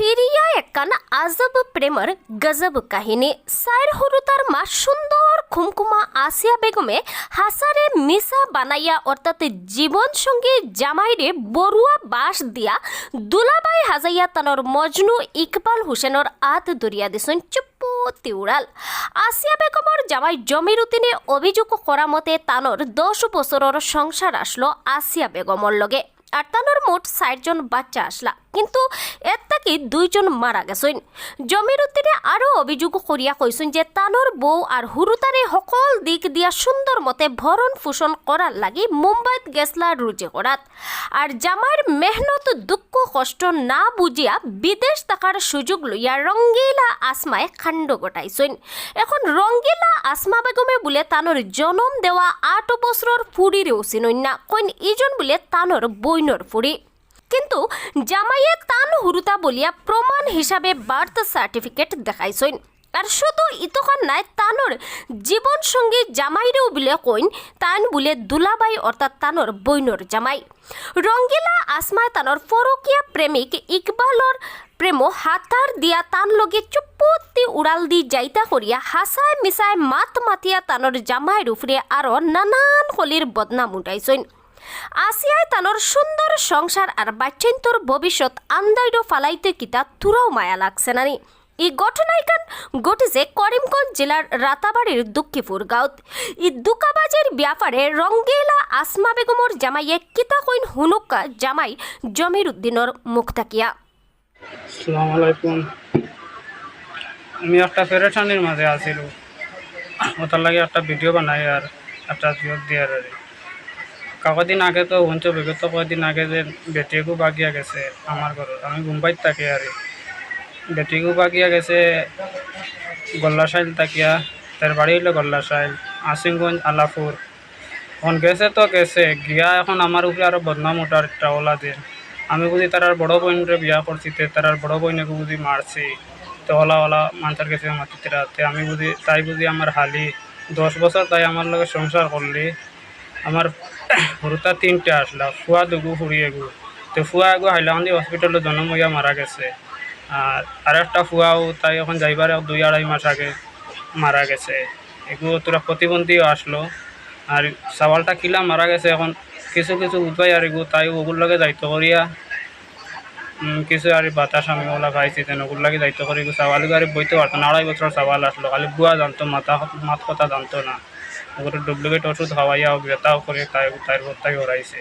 ফিরিয়া একখান আজব প্রেমের গজব কাহিনী সাইর হরুতার মা সুন্দর খুমখুমা আসিয়া বেগমে হাসারে মিসা বানাইয়া অর্থাৎ জীবন সঙ্গী জামাইরে বড়ুয়া বাস দিয়া দুলাবাই হাজাইয়া তানর মজনু ইকবাল হুসেনর আত দরিয়া দিছেন চুপ্পতি উড়াল আসিয়া বেগমর জামাই জমির উতিনে অভিযোগ করা মতে তানর দশ বছরের সংসার আসলো আসিয়া বেগমর লগে আর তানোর মোট ষাটজন বাচ্চা আসলা কিন্তু এর থাকি দুইজন মারা গেছেন? জমির উত্তিনে আরও অভিযোগ করিয়া কইছেন যে তানোর বউ আর হুরুতারে সকল দিক দিয়া সুন্দর মতে ভরণ পোষণ করার লাগি মুম্বাইত গেছলা রুজে করাত আর জামাইয়ের মেহনত দুঃখ কষ্ট না বুঝিয়া বিদেশ থাকার সুযোগ লইয়া রঙ্গিলা আসমায় খাণ্ড গটাইছেন এখন রঙ্গিলা আসমা বেগমে বলে তানোর জনম দেওয়া আট বছরের ফুড়িরেও চিনই না কইন, ইজন বলে তানোর বইনর ফুড়ি কিন্তু জামাইয়ে তান হুরুতা বলিয়া প্রমাণ হিসাবে বার্থ সার্টিফিকেট দেখাইছেন আর শুধু ইতখান নাই, তানোর জীবন সঙ্গী জামাইরেও বলে কইন, তান বলে দুলাবাই অর্থাৎ তানোর বইনর জামাই। রঙ্গিলা আসমায় তানোর ফরকিয়া প্রেমিক ইকবালর প্রেম হাতার দিয়া তান লগে চুপ্পতি উড়াল দি যাইতা করিয়া হাসায় মিসায় মাত মাতিয়া তানোর জামাইয়ের উপরে আরও নানান হলির বদনাম উঠাইছেন আসিয়ায় তানোর সুন্দর সংসার আর বাচ্চান্তর ভবিষ্যৎ আন্দাইডো ফালাইতে কিতা তুরাও মায়া লাগছে নানি। এই ঘটনাইকান ঘটেছে করিমগঞ্জ জেলার রাতাবাড়ির দুঃখীপুর গাঁত এই দুকাবাজের ব্যাপারে রঙ্গেলা আসমা বেগমর জামাইয়ে কিতা কইন হুনুকা জামাই জমির উদ্দিনর মুখ থাকিয়া আসসালামু আলাইকুম। আমি একটা পেরেশানির মাঝে আছিল। ওটার লাগে একটা ভিডিও বানাই আর একটা জিওর দিয়ে আর কদিন আগে তো শুনছো, বিগত কদিন আগে যে বেটিকো বাগিয়া গেছে আমার ঘর আমি মুম্বাইত থাকি আর বেটিকো বাগিয়া গেছে, গল্লাশাইল তাকিয়া তার বাড়ি হইল গল্লাশাইল আসিমগঞ্জ আলাপুর এখন গেছে তো গেছে, গিয়া এখন আমার উপরে আরও বদনাম ওঠার একটা ওলা দিন আমি বুঝি তার বড় বোনরে বিয়া করছি তে তার বড় বোনকে বুঝি মারছি তো ওলা ওলা মানুষের কাছে মাতিতে রাতে আমি বুঝি তাই বুঝি আমার হালি। দশ বছর তাই আমার লগে সংসার করলি আমার হরুতা তিনটা আসলা, ফুয়া দুগু ফুড়ি এগু। তো ফুয়া এগু হাইলাকান্দি হসপিটালে জন্ম মারা গেছে। আর আর একটা ফুয়াও তাই এখন যাইবার দুই আড়াই মাস আগে মারা গেছে। এগুলো তোরা প্রতিবন্ধীও আসলো। আর সওয়ালটা কিলা মারা গেছে এখন। কিছু কিছু উপায় আর এগু তাই ওগুর লগে দায়িত্ব করিয়া কিছু আর বাতাস আমি ওলা খাইছি তেন ওগুর লাগে দায়িত্ব করি সওয়াল গাড়ি বইতে পারতো না আড়াই বছর সওয়াল আসলো। খালি বুয়া জানতো, মাথা মাত কথা জানতো না। ওগুলো ডুপ্লিকেট ওষুধ খাওয়াইয়া বেতাও করে তাই তাই তাই হরাইছে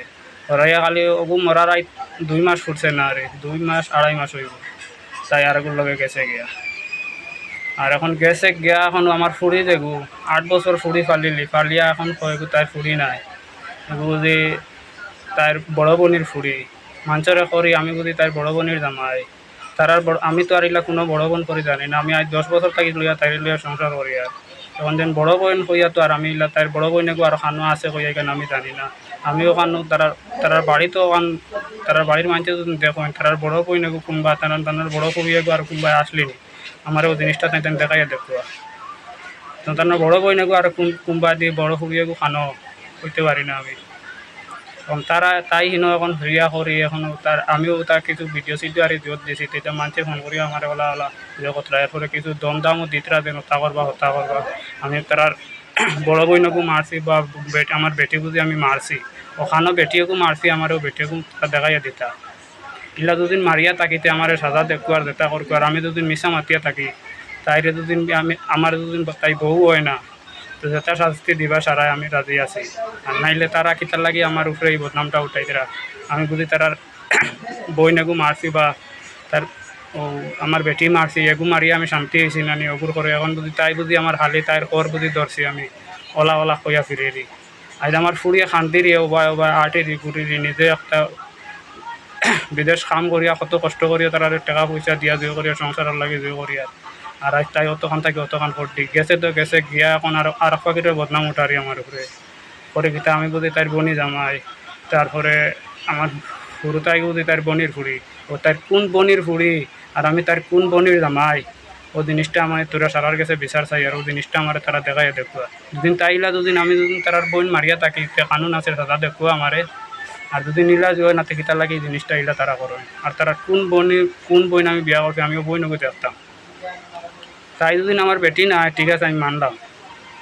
হরাইয়া খালি ওগু মরার আই দুই মাস ফুটছে না রে দুই মাস আড়াই মাস হইব তাই আর এগুলো লগে গেছে গিয়া। আর এখন গেছে গিয়া এখন আমার ফুড়ি দেখু। আট বছর ফুড়ি ফালিলি, ফালিয়া এখন কয়েকু তার ফুড়ি নাই। বুঝি তার বড় বোনের ফুড়ি মাঞ্চরে করি আমি বুঝি তার বড় বোনের জামাই তার আর বড় আমি তো আর এগুলা কোনো বড় বোন করে জানি না, আমি আজ দশ বছর থাকি লইয়া তাই লইয়া সংসার করি আর এখন যেন বড় বোন হইয়া তো আর আমি তাই বড় বড় বোনেকে আর খানো আছে কইয়া কেন আমি জানি না। আমিও খানো তার তার বাড়িতে ওখান তার বাড়ির মানুষ যদি দেখো তার বড় বোনেকে কোনবা তার তার বড় কবিয়াকো আর কোনবা আসলিনি আমার ও জিনিসটা তাই দেখাইয়া দেখো তো তার বড় বোনেকে আর কোন কোনবা দিয়ে বড় কবিয়াকো খানো হইতে পারি না আমি। এখন তারা, তাই হিনো এখন হরিয়া করি এখন তার আমিও তার কিছু ভিডিও সিডিও আর যত দিছি, তেতিয়া মানুষে ফোন করি আমার ওলা ওলা কথা এরপরে কিছু দম দামও দিতরা দেন, হত্যা করবা হত্যা করবা আমি তার বড় বইনকো মারছি বা আমার বেটিকো যে আমি মারছি ওখানেও বেটিকো মারছি আমারও বেটিকো দেখাইয়া দিতা ইলা দুদিন মারিয়া থাকিতে আমার সাজা দেখো আর দেতা করব আর আমি দুদিন মিশা মাতিয়া থাকি। তাইরে দুদিন আমি আমার দুদিন তাই বউ হয় না। তো যেটা শাস্তি দিবা সারাই আমি রাজি আছি। আর নাইলে তারা কিতার লাগি আমার উপরে এই বদনামটা উঠাই তারা আমি বুঝি তারার বই নেগু মারছি বা তার ও আমার বেটি মারছি এগু মারিয়া আমি শান্তি হয়েছি নানি ওগুর করে এখন বুঝি তাই বুঝি আমার হালি তাইর কর বুঝি ধরছি আমি। ওলা ওলা কইয়া ফিরে দি আজ আমার ফুড়িয়ে শান্তি রে ওবা ওবা আটে দি নিজে একটা বিদেশ কাম করিয়া কত কষ্ট করিয়া তারা টাকা পয়সা দিয়া দিয়ে করিয়া সংসারের লাগে দিয়ে করিয়া আর তাই অতখান থাকি অতখান করতি গেছে তো গেছে, গিয়া এখন আর আর পাখিটার বদনাম উঠারি আমার উপরে। পরে গীতা আমি বুঝি তার বনি জামাই, তারপরে আমার ফুরু তাই বুঝি তার বনির ফুড়ি। ও তার কোন বনির ফুড়ি? আর আমি তার কোন বনির জামাই? ও জিনিসটা আমার তোরা সারার কাছে বিচার চাই, আর ও জিনিসটা আমার তারা দেখাই দেখুয়া। দুদিন তাইলা দুদিন আমি দুদিন তারার বোন মারিয়া থাকি কানুন আছে দাদা দেখুয়া আমারে। আর যদি নীলাজ হয় না থেকে তার লাগে এই জিনিসটা এটা তারা করেন। আর তারা কোন বইনি কোন বইন আমি বিয়া করছি, আমিও বই নগো দেখতাম তাই যদি আমার বেটি না ঠিক আছে, আমি মানলাম।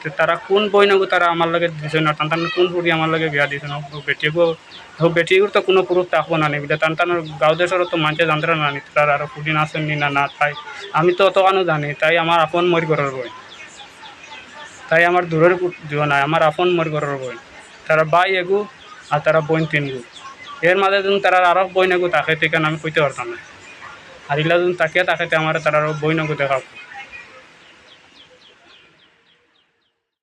তো তারা কোন বই নগো তারা আমার লাগে দিছে না, টান কোন ফুরি আমার লাগে বিয়া দিছে না বেটিগো বেটিগুর তো কোনো পুরুষ থাকব না নিবিলে টান টান গাঁও দেশেরও তো মানুষে জানতে না নি তারা ফুটি নাচেন নি না না তাই আমি তো অত কানো জানি, তাই আমার আপন মরি করার বই। তাই আমার দূরের দিও নাই আমার আপন মরি করার বই। তারা বাই এগু আর তারা বইন তিনগু এর মাঝে যদি তারা আরও বই নেগু তাকে থেকে আমি কইতে পারতাম না আর ইলা তাকে তাকে আমার তারা বই নেগু দেখাবো